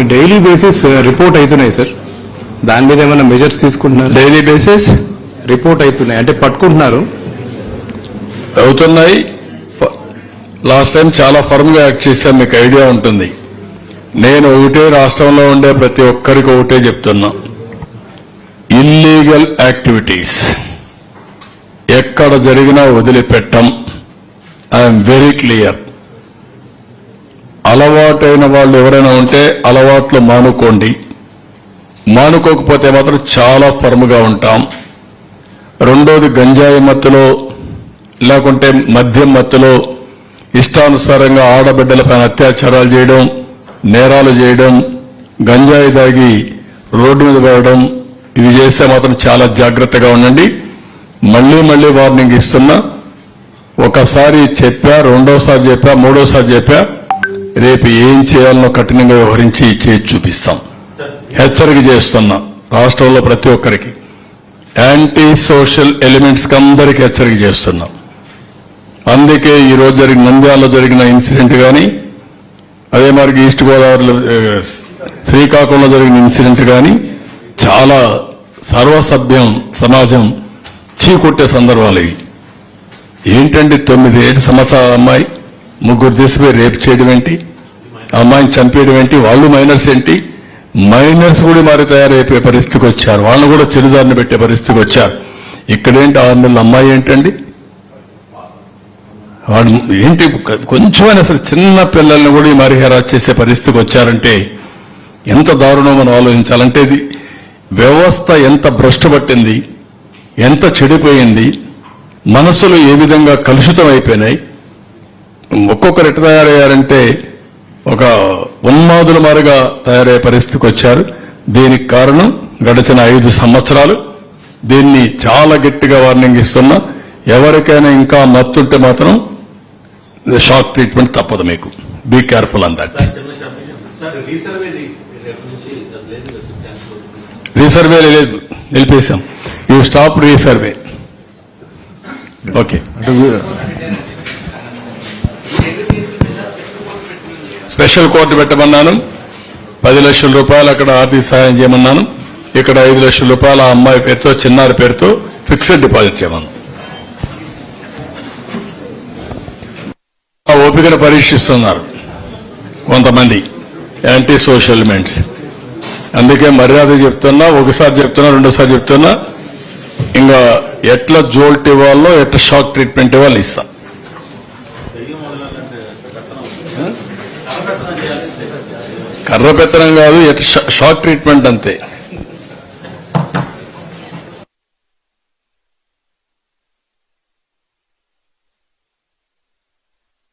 కొన్ని daily basis report అవుతున్నాయి sir దాని మీద ఏమైనా మెజర్స్ తీసుకుంటున్నారు? డైలీ బేసిస్ రిపోర్ట్ అవుతున్నాయి అంటే పట్టుకుంటున్నారు? అవుతున్నాయి. లాస్ట్ టైం చాలా ఫర్మ్గా యాక్ట్ చేశాం మీకు ఐడియా ఉంటుంది. నేను ఒకటే రాష్ట్రంలో ఉండే ప్రతి ఒక్కరికి ఒకటే చెప్తున్నా. ఇల్లీగల్ యాక్టివిటీస్ ఎక్కడ జరిగినా వదిలిపెట్టం. ఐఎమ్ వెరీ క్లియర్ అలవాటైన వాళ్ళు ఎవరైనా ఉంటే అలవాట్లు మానుకోండి. మానుకోకపోతే మాత్రం చాలా ఫర్మ్గా ఉంటాం. రెండోది గంజాయి మత్తులో లేకుంటే మద్యం మత్తులో ఇష్టానుసారంగా ఆడబిడ్డలపైన అత్యాచారాలు చేయడం నేరాలు చేయడం గంజాయి దాగి రోడ్డు మీద పడడం ఇవి చేస్తే మాత్రం చాలా జాగ్రత్తగా ఉండండి. మళ్ళీ మళ్ళీ వార్నింగ్ ఇస్తున్నా. ఒకసారి చెప్పా రెండోసారి చెప్పా మూడోసారి చెప్పా. రేపు ఏం చేయాలనో కఠినంగా వ్యవహరించి చేసి చూపిస్తాం. హెచ్చరిక చేస్తున్నా రాష్ట్రంలో ప్రతి ఒక్కరికి. యాంటీ సోషల్ ఎలిమెంట్స్కి అందరికీ హెచ్చరిక చేస్తున్నాం. అందుకే ఈరోజు జరిగిన నంద్యాలలో జరిగిన ఇన్సిడెంట్ కానీ అదే మరి ఈస్ట్ గోదావరిలో శ్రీకాకుళంలో జరిగిన ఇన్సిడెంట్ కానీ చాలా సర్వసభ్యం సమాజం చీకొట్టే సందర్భాలు ఇవి. ఏంటంటే తొమ్మిది ఏడు సంవత్సరాల అమ్మాయి? ముగ్గురు తీసిపోయి రేపు చేయడం ఏంటి? అమ్మాయిని చంపేయడం ఏంటి? వాళ్ళు మైనర్స్ ఏంటి? మైనర్స్ కూడా మరి తయారైపోయే పరిస్థితికి వచ్చారు. వాళ్ళని కూడా చిరుదారిని పెట్టే పరిస్థితికి వచ్చారు. ఇక్కడేంటి ఆరు నెలల అమ్మాయి ఏంటండి? వాడు ఏంటి? కొంచెమైనా అసలు చిన్న పిల్లల్ని కూడా ఈ మరి చేసే పరిస్థితికి వచ్చారంటే ఎంత దారుణం మనం ఆలోచించాలంటే ఇది వ్యవస్థ ఎంత భ్రష్టు పట్టింది ఎంత చెడిపోయింది? మనసులు ఏ విధంగా కలుషితం అయిపోయినాయి ఒక్కొక్కరు ఎట్ట తయారయ్యారంటే ఒక ఉన్మాదుల మారుగా తయారయ్యే పరిస్థితికి వచ్చారు. దీనికి కారణం గడిచిన ఐదు సంవత్సరాలు. దీన్ని చాలా గట్టిగా వార్నింగ్ ఇస్తున్నా ఎవరికైనా ఇంకా మత్తుంటే మాత్రం షాక్ ట్రీట్మెంట్ తప్పదు మీకు. Be careful on that resurvey లేదు. నిలిపేశాం. You stop resurvey okay special court పెట్టమన్నాను. పది లక్షల రూపాయలు అక్కడ ఆర్థిక సహాయం చేయమన్నాను. ఇక్కడ ఐదు లక్షల రూపాయలు ఆ అమ్మాయి పేరుతో చిన్నారి పేరుతో ఫిక్స్డ్ డిపాజిట్ చేయమన్నాను. ఆ ఓపికను పరీక్షిస్తున్నారు కొంతమంది యాంటీ సోషల్ మెంట్స్. అందుకే మర్యాద చెప్తున్నా ఒకసారి చెప్తున్నా రెండోసారి చెప్తున్నా. ఇంకా ఎట్లా జోల్ట్ ఇవ్వాలో ఎట్లా షాక్ ట్రీట్మెంట్ ఇవ్వాలి ఇస్తా. కర్ర పెత్తనం కాదు ఎట్లా షాక్ ట్రీట్మెంట్ అంతే.